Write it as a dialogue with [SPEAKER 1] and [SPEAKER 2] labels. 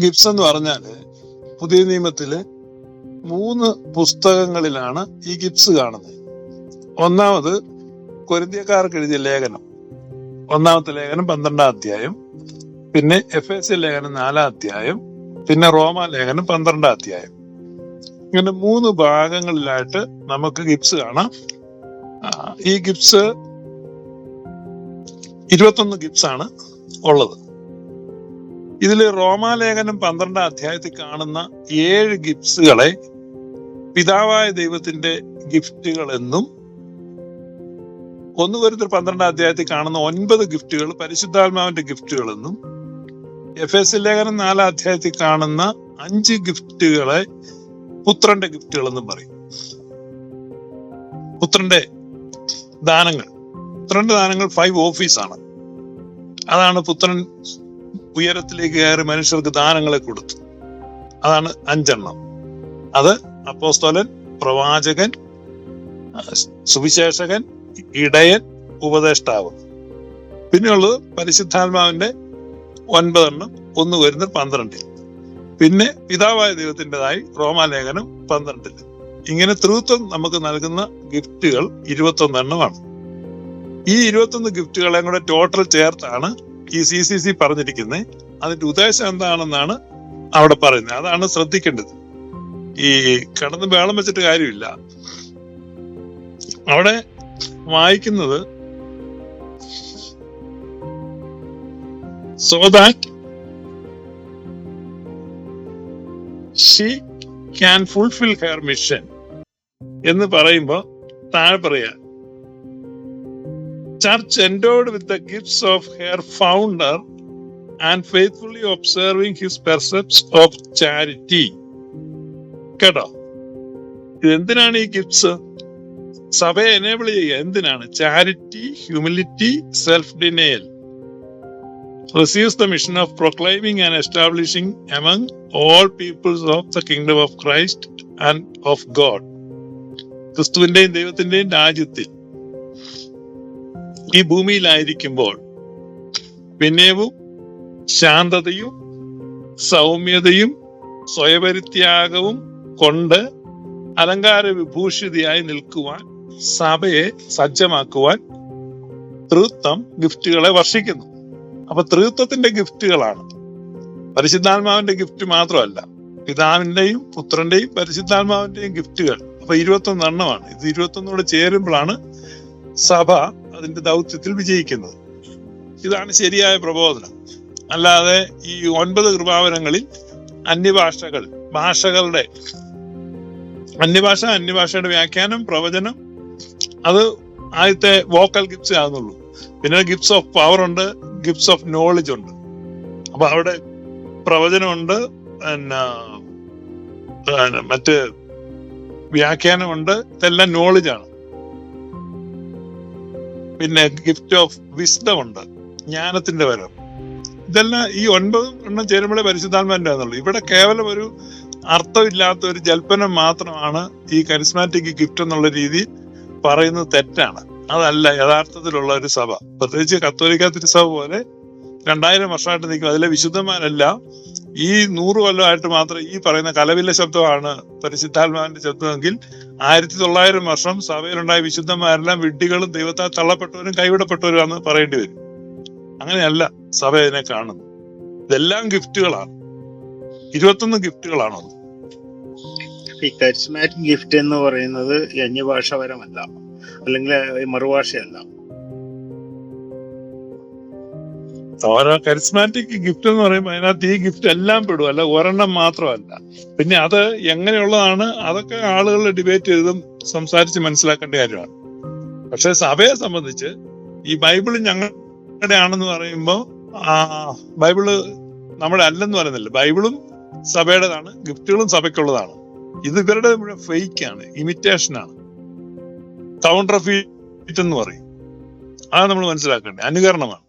[SPEAKER 1] Gibbs എന്ന് പറഞ്ഞാൽ പുതിയ നിയമത്തിലെ മൂന്ന് പുസ്തകങ്ങളിലാണ് ഈ ഗിബ്സ് കാണുന്നത്. ഒന്നാമത് കൊരിന്ത്യക്കാർക്ക് എഴുതിയ ലേഖനം. ഒന്നാമത്തെ ലേഖനം പന്ത്രണ്ടാം അധ്യായം. പിന്നെ എഫ് എസ് ലേഖനം നാലാം അധ്യായം. പിന്നെ റോമ ലേഖനം പന്ത്രണ്ടാം അധ്യായം. ഇങ്ങനെ മൂന്ന് ഭാഗങ്ങളിലായിട്ട് നമുക്ക് ഗിപ്സ് കാണാം. ഈ ഗിപ്സ് ഇരുപത്തൊന്ന് ഗിപ്സ് ആണ് ഉള്ളത്. ഇതിൽ റോമാലേഖനം പന്ത്രണ്ടാം അധ്യായത്തിൽ കാണുന്ന ഏഴ് ഗിഫ്റ്റ്സുകളെ പിതാവായ ദൈവത്തിന്റെ ഗിഫ്റ്റുകൾ എന്നും ഒന്ന് കൊരുത്തർ പന്ത്രണ്ടാം അധ്യായത്തിൽ കാണുന്ന ഒൻപത് ഗിഫ്റ്റുകൾ പരിശുദ്ധാത്മാവിന്റെ ഗിഫ്റ്റുകൾ എന്നും എഫ് എസ് ലേഖനം നാലാം അധ്യായത്തിൽ കാണുന്ന അഞ്ച് ഗിഫ്റ്റുകളെ പുത്രന്റെ ഗിഫ്റ്റുകൾ എന്നും പറയും. പുത്രന്റെ ദാനങ്ങൾ. പുത്രന്റെ ദാനങ്ങൾ ഫൈവ് ഓഫീസാണ് അതാണ് പുത്രൻ ഉയരത്തിലേക്ക് കയറി മനുഷ്യർക്ക് ദാനങ്ങളെ കൊടുത്തു. അതാണ് അഞ്ചെണ്ണം. അത് അപ്പോസ്തോലൻ പ്രവാചകൻ സുവിശേഷകൻ ഇടയൻ ഉപദേഷ്ടാവ്. പിന്നെയുള്ളത് പരിശുദ്ധാത്മാവിന്റെ ഒൻപതെണ്ണം ഒന്ന് വരുന്ന പന്ത്രണ്ടിൽ. പിന്നെ പിതാവായ ദൈവത്തിന്റെതായി റോമാലേഖനം പന്ത്രണ്ടിൽ. ഇങ്ങനെ തൃത്വം നമുക്ക് നൽകുന്ന ഗിഫ്റ്റുകൾ ഇരുപത്തൊന്നെണ്ണമാണ്. ഈ ഇരുപത്തൊന്ന് ഗിഫ്റ്റുകളെ കൂടെ ടോട്ടൽ ചേർത്താണ് ഈ സി സി സി പറഞ്ഞിരിക്കുന്നത് അതിന്റെ ഉദ്ദേശം എന്താണെന്നാണ് അവിടെ പറയുന്നത്. അതാണ് ശ്രദ്ധിക്കേണ്ടത്. ഈ കടന്ന് വേളം വെച്ചിട്ട് കാര്യമില്ല. അവിടെ വായിക്കുന്നത് so that she can fulfil her mission എന്ന് പറയുമ്പോ താഴെ പറയാ church endowed with the gifts of her founder and faithfully observing his precepts of charity കേട്ടോ? ഇതെന്തിനാണ് ഈ ഗിഫ്റ്റ്സ് സഭയെ എനേബിൾ ചെയ്യുക. എന്തിനാണ്? Charity humility self denial receives the mission of proclaiming and establishing among all peoples of the kingdom of Christ and of God ക്രിസ്തുവിന്റെയും ദൈവത്തിന്റെയും രാജ്യത്തിൽ ഈ ഭൂമിയിലായിരിക്കുമ്പോൾ വിനയവും ശാന്തതയും സൗമ്യതയും സ്വയപരിത്യാഗവും കൊണ്ട് അലങ്കാര വിഭൂഷിതയായി നിൽക്കുവാൻ സഭയെ സജ്ജമാക്കുവാൻ തൃത്വം ഗിഫ്റ്റുകളെ വർഷിക്കുന്നു. അപ്പൊ തൃത്വത്തിന്റെ ഗിഫ്റ്റുകളാണ്. പരിശുദ്ധാത്മാവിന്റെ ഗിഫ്റ്റ് മാത്രമല്ല പിതാവിന്റെയും പുത്രന്റെയും പരിശുദ്ധാത്മാവിന്റെയും ഗിഫ്റ്റുകൾ. അപ്പൊ ഇരുപത്തൊന്ന് എണ്ണമാണ്. ഇത് ഇരുപത്തൊന്നോട് ചേരുമ്പോഴാണ് സഭ അതിന്റെ ദൗത്യത്തിൽ വിജയിക്കുന്നത്. ഇതാണ് ശരിയായ പ്രബോധനം. അല്ലാതെ ഈ ഒൻപത് കൃപാവനങ്ങളിൽ അന്യഭാഷകൾ ഭാഷകളുടെ അന്യഭാഷ അന്യഭാഷയുടെ വ്യാഖ്യാനം പ്രവചനം അത് ആദ്യത്തെ വോക്കൽ ഗിഫ്റ്റ്സ് ആകുന്നുള്ളൂ പിന്നെ ഗിഫ്റ്റ്സ് ഓഫ് പവർ ഉണ്ട് ഗിഫ്റ്റ്സ് ഓഫ് നോളജ് ഉണ്ട്. അപ്പൊ അവിടെ പ്രവചനമുണ്ട് പിന്നെ മറ്റ് വ്യാഖ്യാനമുണ്ട് ഇതെല്ലാം നോളജ് ആണ്. പിന്നെ ഗിഫ്റ്റ് ഓഫ് വിസ്ഡം ഉണ്ട്. ജ്ഞാനത്തിന്റെ വരം. ഇതെല്ലാം ഈ ഒൻപത് എണ്ണം ചേരുമ്പോഴേ പരിശുദ്ധാത്മാന്റെ ആണെന്നുള്ളൂ. ഇവിടെ കേവലം ഒരു അർത്ഥമില്ലാത്ത ഒരു ജൽപ്പനം മാത്രമാണ് ഈ കരിസ്മാറ്റിക് ഗിഫ്റ്റ് എന്നുള്ള രീതി പറയുന്നത് തെറ്റാണ്. അതല്ല യഥാർത്ഥത്തിലുള്ള ഒരു സഭ. പ്രത്യേകിച്ച് കത്തോലിക്ക തിരുസഭ പോലെ രണ്ടായിരം വർഷമായിട്ട് നിൽക്കും അതിലെ വിശുദ്ധന്മാരെല്ലാം ഈ നൂറ് കൊല്ലമായിട്ട് മാത്രം ഈ പറയുന്ന കലവില്ല ശബ്ദമാണ് പരിശുദ്ധാത്മാവിന്റെ ശബ്ദമെങ്കിൽ ആയിരത്തി തൊള്ളായിരം വർഷം സഭയിലുണ്ടായ വിശുദ്ധന്മാരെല്ലാം വിഡ്ഢികളും ദൈവത്താൽ തള്ളപ്പെട്ടവരും കൈവിടപ്പെട്ടവരുമാണെന്ന് പറയേണ്ടി വരും. അങ്ങനെയല്ല സഭ ഇതിനെ കാണുന്നു ഇതെല്ലാം ഗിഫ്റ്റുകളാണ്. ഇരുപത്തൊന്ന് ഗിഫ്റ്റുകളാണോ
[SPEAKER 2] ഈ കരിസ്മാറ്റിക് ഗിഫ്റ്റ് എന്ന് പറയുന്നത് അന്യഭാഷാപരമല്ല. അല്ലെങ്കിൽ മറുഭാഷയല്ല.
[SPEAKER 1] ഓരോ കരിസ്മാറ്റിക് ഗിഫ്റ്റ് എന്ന് പറയുമ്പോൾ അതിനകത്ത് ഈ ഗിഫ്റ്റ് എല്ലാം പെടും. അല്ല ഒരെണ്ണം മാത്രമല്ല. പിന്നെ അത് എങ്ങനെയുള്ളതാണ് അതൊക്കെ ആളുകൾ ഡിബേറ്റ് ചെയ്തും സംസാരിച്ച് മനസ്സിലാക്കേണ്ട കാര്യമാണ്. പക്ഷെ സഭയെ സംബന്ധിച്ച് ഈ ബൈബിൾ ഞങ്ങളുടെ ആണെന്ന് പറയുമ്പോൾ ആ ബൈബിൾ നമ്മുടെ അല്ലെന്ന് പറയുന്നില്ല. ബൈബിളും സഭയുടേതാണ് ഗിഫ്റ്റുകളും സഭയ്ക്കുള്ളതാണ്. ഇത് ഇവരുടെ ഇമിറ്റേഷൻ ആണ് കൗണ്ടർ ഫീറ്റ് എന്ന് പറയും. അതാണ് നമ്മൾ മനസ്സിലാക്കേണ്ടത്. അനുകരണമാണ്.